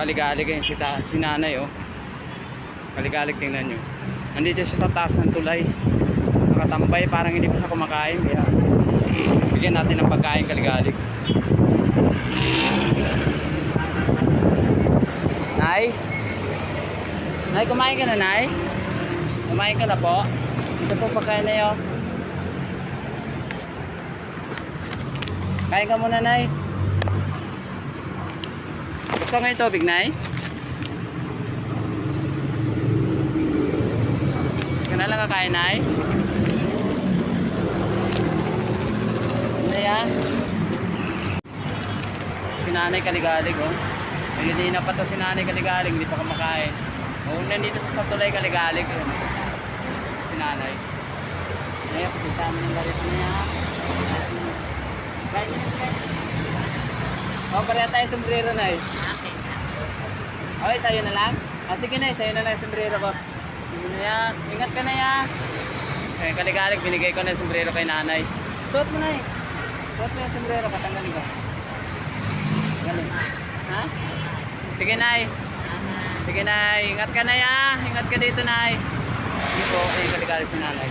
Kaligalig yan si, ta, si nanay oh. Kaligalig tingnan nyo. Nandito siya sa taas ng tulay. Nakatambay parang hindi pa siya kumakain. Kaya bigyan natin ng pagkain kaligalig. Nay? Nay, kumain ka na, Nay? Kumain ka na po? Ito po pagkain na yun. Kain ka muna, Nay. Gusto nga yung tubig, Nay? Ka na lang kakain, Nay? Nay, ah. Si Nanay Kaligalig, oh. Hindi na pa to si Nanay Kaligalig, hindi pa kumakain. Oh, nandito sa Satulay Kaligalig, yun. Si Nanay. Ngayon, kasi sa amin ang garito niya. Kain niya, kain. Oh, pareha tayo sombrero na eh. Okay, sa'yo na lang? Ah, sige na, sa'yo na lang yung sombrero ko. Sige na yan. Ingat ka na yan. Eh, kaligalig, binigay ko na yung sombrero kay nanay. Suot mo na eh. Suot mo yung sombrero, katanggalin ko. Galing. Ha? Sige, Nay. Sige, Nay. Ingat ka na ya. Ingat ka dito, Nay. Hindi po, ay kaligalig si nanay.